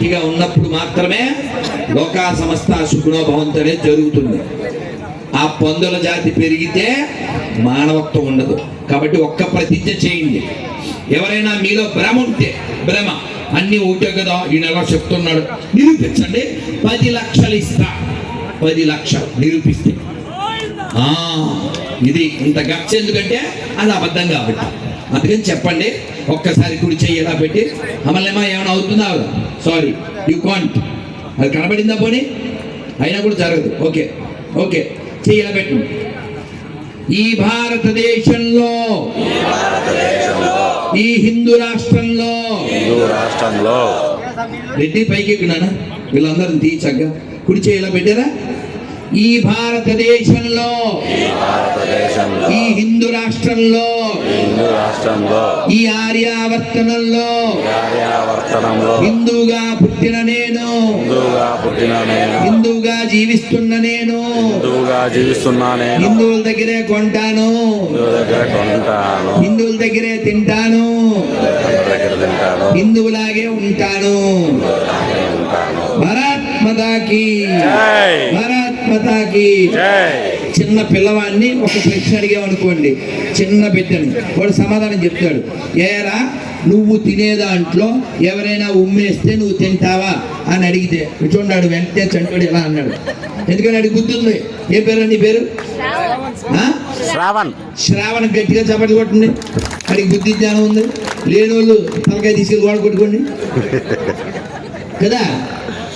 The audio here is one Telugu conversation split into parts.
గట్టిగా ఉన్నప్పుడు మాత్రమే లోకా సమస్త సుఖనో జరుగుతుంది. ఆ పందుల జాతి పెరిగితే మానవత్వం ఉండదు. కాబట్టి ఒక్క ప్రతిజ్ఞ చేయండి. ఎవరైనా మీలో భ్రమ ఉంటే భ్రమ అన్ని ఒకటే కదా ఈయన ఎలా చెప్తున్నాడు. నిరూపించండి. పది లక్షలు ఇస్తా. పది లక్షలు నిరూపిస్తే. ఆ, ఇది ఇంత గచ్చ ఎందుకంటే అది అబద్ధం కాబట్టి. అందుకని చెప్పండి ఒక్కసారి కుడి చెయ్యి ఎలా పెట్టి అమలేమా ఏమైనా అవుతుందా? సారీ యూ కాంట్ అది కనబడిందా పోనీ? అయినా కూడా జరగదు. ఓకే ఓకే చెయ్యి ఎలా పెట్టు? ఈ భారతదేశంలో ఈ హిందూ రాష్ట్రంలో హిందూ రాష్ట్రంలో రెడ్డి పైకి ఎక్కున్నానా వీళ్ళందరిని తీచగ్గా కుడి చేయి ఇలా పెట్టారా? ఈ భారతదేశంలో భారతదేశంలో ఈ హిందూ రాష్ట్రంలో హిందూ రాష్ట్రంలో. ఈ ఆర్యావర్తనంలో కార్యావర్తనంలో హిందూగా పుట్టిన నేను. హిందూగా పుట్టిన నేను. హిందూగా జీవిస్తున్న నేను. హిందూగా జీవిస్తున్నా నేను. హిందువుల దగ్గరే కొంటాను. హిందూ దగ్గర కొంటాను. హిందువుల దగ్గరే తింటాను. దగ్గర తింటాను. హిందువులాగే ఉంటాను. మతాకి. భారత్ మతాకి. జై. చిన్న పిల్లవాడిని ఒక ప్రశ్న అడిగామనుకోండి చిన్న బిడ్డని. వాడు సమాధానం చెప్తాడు. ఏరా నువ్వు తినే దాంట్లో ఎవరైనా ఉమ్మేస్తే నువ్వు తింటావా అని అడిగితే చూడాడు వెంటనే చంటుడు ఎలా? అన్నాడు. ఎందుకని అడిగి గుర్తుంది ఏ పేరు నీ పేరు? శ్రావణ్. శ్రావణ గట్టిగా చప్పట్లు కొట్టండి. అడిగి బుద్ధి జ్ఞానం ఉంది. లేని వాళ్ళు తలకాయ తీసుకెళ్ళి వాడు కొట్టుకోండి. కదా?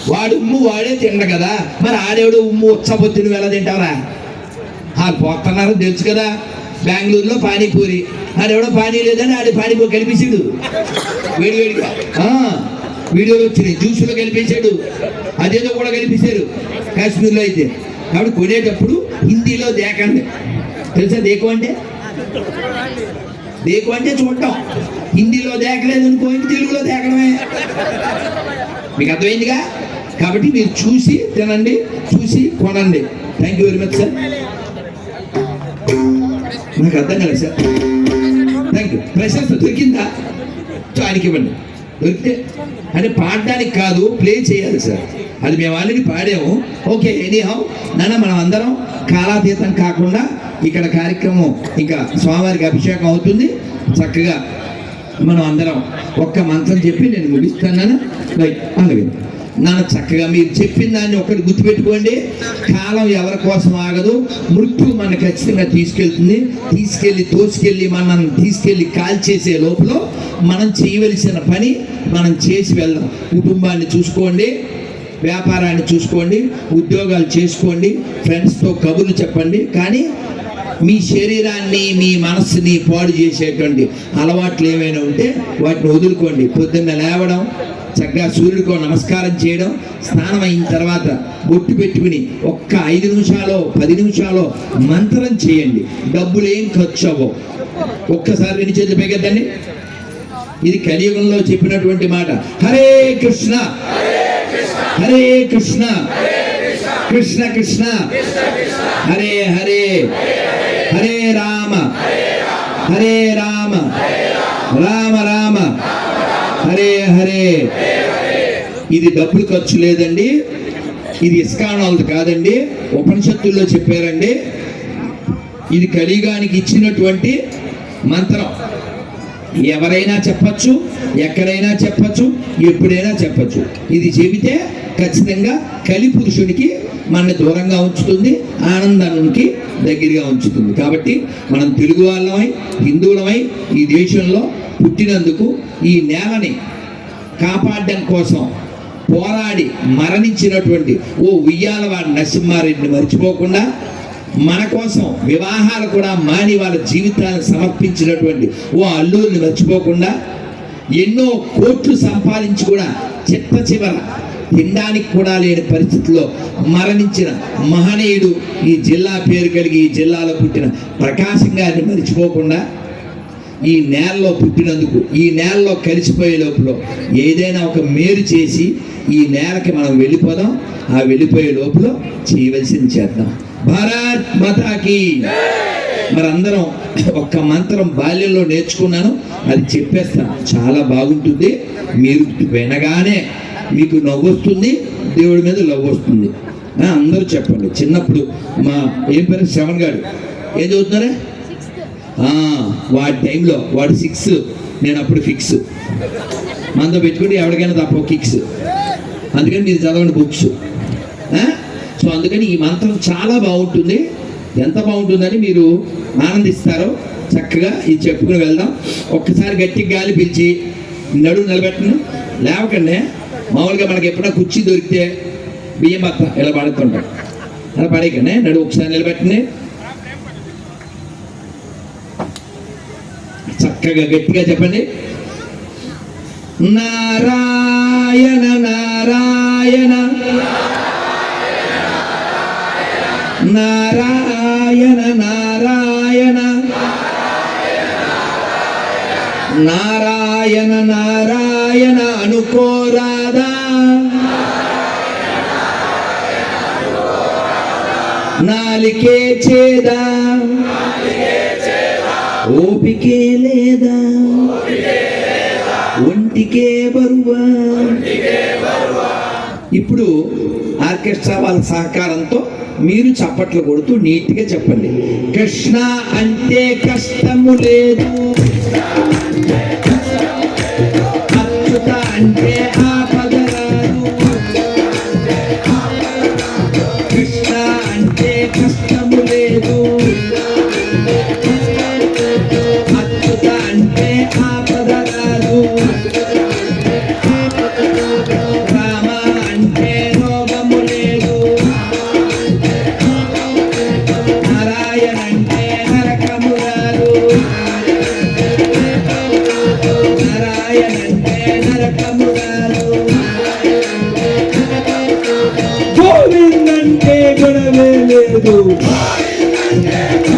వాడు ఉమ్ము వాడే తిండ కదా. మరి ఆడేవాడు ఉమ్ము ఉచ్చబొత్తి నువ్వు ఎలా తింటావరా? ఆ పోతున్నారు తెలుసు కదా? బెంగళూరులో పానీపూరి. ఆడెవడో పానీ లేదని ఆడి పానీపూరి కలిపేసాడు వేడి వేడిగా. వీడియోలు వచ్చినాయి. జ్యూసులో కలిపేశాడు. అదేదో కూడా కలిపేశారు. కాశ్మీర్లో అయితే. కాబట్టి కొనేటప్పుడు హిందీలో దేకండి. తెలుసా దేకు అంటే? దేకు అంటే చూడటం. హిందీలో దేకలేదు అనుకోండి తెలుగులో దేకడమే? మీకు అర్థమైందిగా? కాబట్టి మీరు చూసి తినండి చూసి కొనండి. Thank you very much sir నాకు అర్థం కాలేదు సార్. థ్యాంక్ యూ ప్రశంస దొరికిందా? సో ఆయనకి ఇవ్వండి. దొరికితే అంటే పాడడానికి కాదు ప్లే చేయాలి సార్. అది మేము ఆల్రెడీ పాడాము. ఓకే ఎనీహౌ నాన్న మనం అందరం కాలాతీతం కాకుండా ఇక్కడ కార్యక్రమం ఇంకా స్వామివారికి అభిషేకం అవుతుంది. చక్కగా మనం అందరం ఒక్క మంత్రం చెప్పి నేను ముగిస్తున్నాను రైట్ అలాగే నన్ను చక్కగా మీరు చెప్పిన దాన్ని ఒకటి గుర్తుపెట్టుకోండి. కాలం ఎవరి కోసం ఆగదు. మృత్యు మన ఖచ్చితంగా తీసుకెళ్తుంది. తీసుకెళ్ళి తోసుకెళ్ళి మనం తీసుకెళ్ళి కాల్చేసే లోపల మనం చేయవలసిన పని మనం చేసి వెళ్దాం. కుటుంబాన్ని చూసుకోండి. వ్యాపారాన్ని చూసుకోండి. ఉద్యోగాలు చేసుకోండి. ఫ్రెండ్స్తో కబుర్లు చెప్పండి. కానీ మీ శరీరాన్ని మీ మనస్సుని పాడు చేసేటువంటి అలవాట్లు ఏమైనా ఉంటే వాటిని వదులుకోండి. పొద్దున్న లేవడం చక్కగా సూర్యుడికో నమస్కారం చేయడం స్నానం అయిన తర్వాత బొట్టు పెట్టుకుని ఒక్క ఐదు నిమిషాలు పది నిమిషాలు మంత్రం చేయండి. డబ్బులు ఏం ఖర్చు అవ్వవు ఒక్కసారి రెండు చేతులు పెగద్దండి ఇది కలియుగంలో చెప్పినటువంటి మాట. హరే కృష్ణ. హరే కృష్ణ. కృష్ణ కృష్ణ. హరే హరే. హరే రామ. హరే రామ. రామ రామ. హరే హరే. ఇది డబ్బులు ఖర్చు లేదండి. ఇది ఇస్కానాలది వాళ్ళది కాదండి. ఉపనిషత్తుల్లో చెప్పారండి. ఇది కలియుగానికి ఇచ్చినటువంటి మంత్రం. ఎవరైనా చెప్పచ్చు ఎక్కడైనా చెప్పచ్చు ఎప్పుడైనా చెప్పచ్చు. ఇది చెబితే ఖచ్చితంగా కలి పురుషుడికి మనని దూరంగా ఉంచుతుంది ఆనందానికి దగ్గరగా ఉంచుతుంది. కాబట్టి మనం తెలుగు వాళ్ళమై హిందువులమై ఈ దేశంలో పుట్టినందుకు ఈ నేలని కాపాడడం కోసం పోరాడి మరణించినటువంటి ఓ ఉయ్యాలవాడి నరసింహారెడ్డిని మర్చిపోకుండా మన కోసం వివాహాలు కూడా మాని వాళ్ళ జీవితాలను సమర్పించినటువంటి ఓ అల్లుల్ని మర్చిపోకుండా ఎన్నో కోట్లు సంపాదించి కూడా చిట్ట చివర తినడానికి కూడా లేని పరిస్థితిలో మరణించిన మహనీయుడు ఈ జిల్లా పేరు కలిగి ఈ జిల్లాలో పుట్టిన ప్రకాశం గారిని మర్చిపోకుండా ఈ నేలలో పుట్టినందుకు ఈ నేలలో కలిసిపోయే లోపల ఏదైనా ఒక మేలు చేసి ఈ నేలకి మనం వెళ్ళిపోదాం. ఆ వెళ్ళిపోయే లోపల చేయవలసింది చేద్దాం. భారత్ మాతాకి. మరందరం ఒక్క మంత్రం బాల్యంలో నేర్చుకున్నాను. అది చెప్పేస్తాను. చాలా బాగుంటుంది. మీరు వినగానే మీకు నవ్వు వస్తుంది. దేవుడి మీద లవ్ వస్తుంది. అందరూ చెప్పండి. చిన్నప్పుడు మా ఏం పేరు? శ్రవణ్ గారు. ఏం చదువుతున్నారా? వాడి టైంలో వాడు సిక్స్ నేను అప్పుడు ఫిక్స్ మనతో పెట్టుకుంటే ఎవరికైనా తప్ప కిక్స్ అందుకని మీరు చదవండి బుక్స్ సో అందుకని ఈ మంత్రం చాలా బాగుంటుంది. ఎంత బాగుంటుందని మీరు ఆనందిస్తారో చక్కగా ఇది చెప్పుకుని వెళ్దాం. ఒక్కసారి గట్టిగా గాలి పిలిచి నడువు నిలబెట్టను. లేవకండి. మామూలుగా మనకి ఎప్పుడైనా కుర్చీ దొరికితే బియ్యం బత్త ఇలా పడుతుంటాం. అలా పడేయకండి. నడు ఒకసారి నిలబెట్టండి. చక్కగా గట్టిగా చెప్పండి. నారాయణ నారాయణ. నారాయణ నారాయణ. నారాయణ నారాయణ అనుకోరాదా నాలికే చేదా. ఓపికే లేదా? ఒంటికే బరువా? ఇప్పుడు ఆర్కెస్ట్రా వాళ్ళ సహకారంతో మీరు చప్పట్లు కొడుతూ నీట్గా చెప్పండి. కృష్ణ అంటే కష్టము లేదు. to do.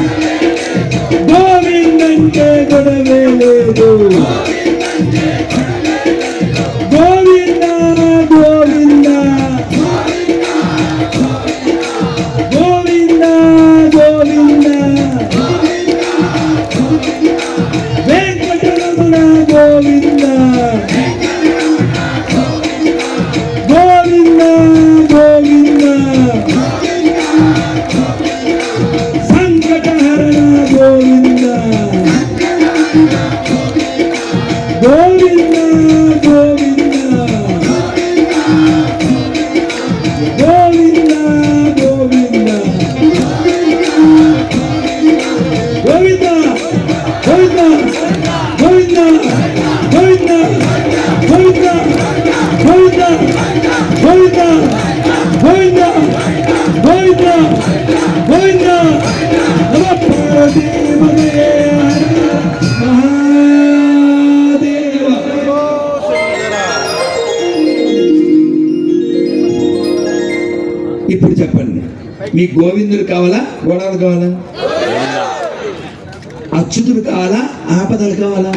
మీకు గోవిందుడు కావాలా? గోడాలు కావాలా? అచ్యుతుడు కావాలా? ఆపదలు కావాలా?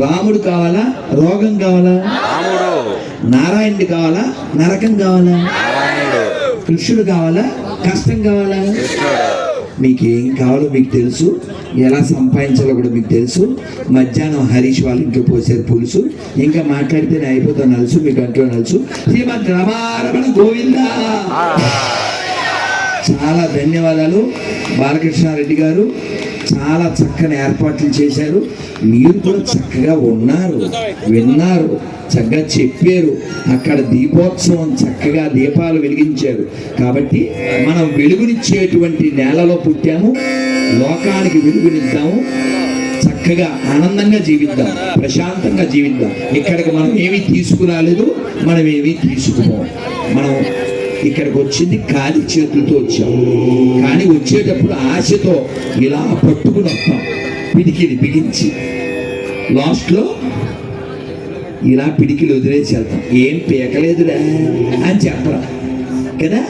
రాముడు కావాలా? రోగం కావాలా? నారాయణుడు కావాలా? నరకం కావాలా? కృష్ణుడు కావాలా? కష్టం కావాలా? మీకు ఏం కావాలో మీకు తెలుసు. ఎలా సంపాదించాలో కూడా మీకు తెలుసు. మధ్యాహ్నం హరీష్ వాళ్ళ ఇంట్లో పోసారు పులుసు. ఇంకా మాట్లాడితే నేను అయిపోతాను నలుసు మీకు అంట్లో నలుసు. శ్రీమద్ రమారమణ గోవిందా. చాలా ధన్యవాదాలు బాలకృష్ణారెడ్డి గారు. చాలా చక్కని ఏర్పాట్లు చేశారు. మీరు కూడా చక్కగా ఉన్నారు విన్నారు చక్కగా చెప్పారు. అక్కడ దీపోత్సవం చక్కగా దీపాలు వెలిగించారు. కాబట్టి మనం వెలుగునిచ్చేటువంటి నేలలో పుట్టాము లోకానికి వెలుగునిద్దాము చక్కగా ఆనందంగా జీవిద్దాం ప్రశాంతంగా జీవిద్దాం. ఇక్కడికి మనం ఏమీ తీసుకురాలేదు మనం ఏమీ తీసుకుపోం మనం ఇక్కడికి వచ్చింది ఖాళీ చేతులతో వచ్చాం. కానీ వచ్చేటప్పుడు ఆశతో ఇలా పట్టుకుని వస్తాం. పిడికిని బిగించి. లాస్ట్లో ఇలా పిడికిలు వదిలేసి వెళ్తాం. ఏం పీకలేదురా అని చెప్పరా. కదా?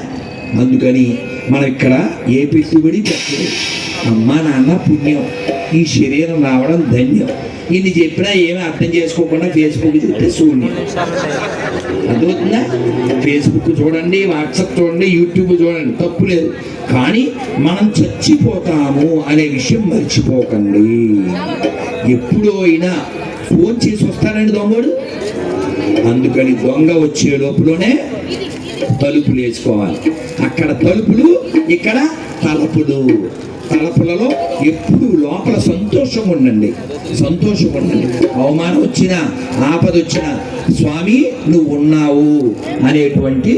అందుకని మనం ఇక్కడ ఏ పెట్టుబడి పెట్టలేదు. అమ్మా నాన్న పుణ్యం. ఈ శరీరం రావడం ధన్యం. ఇన్ని చెప్పినా ఏమి అర్థం చేసుకోకుండా ఫేస్బుక్ చూస్తే శూన్యం అర్థమవుతుందా? ఫేస్బుక్ చూడండి వాట్సాప్ చూడండి యూట్యూబ్ చూడండి తప్పు లేదు. కానీ మనం చచ్చిపోతాము అనే విషయం మర్చిపోకండి. ఎప్పుడో అయినా ఫోన్ చేసి వస్తారండి దొంగడు. అందుకని దొంగ వచ్చే లోపులోనే తలుపులు వేసుకోవాలి. అక్కడ తలుపులు ఇక్కడ తలుపులు. తలపులలో ఎప్పుడు లోపల సంతోషం ఉండండి సంతోషం ఉండండి అవమానం వచ్చినా ఆపద వచ్చినా స్వామి నువ్వు ఉన్నావు అనేటువంటి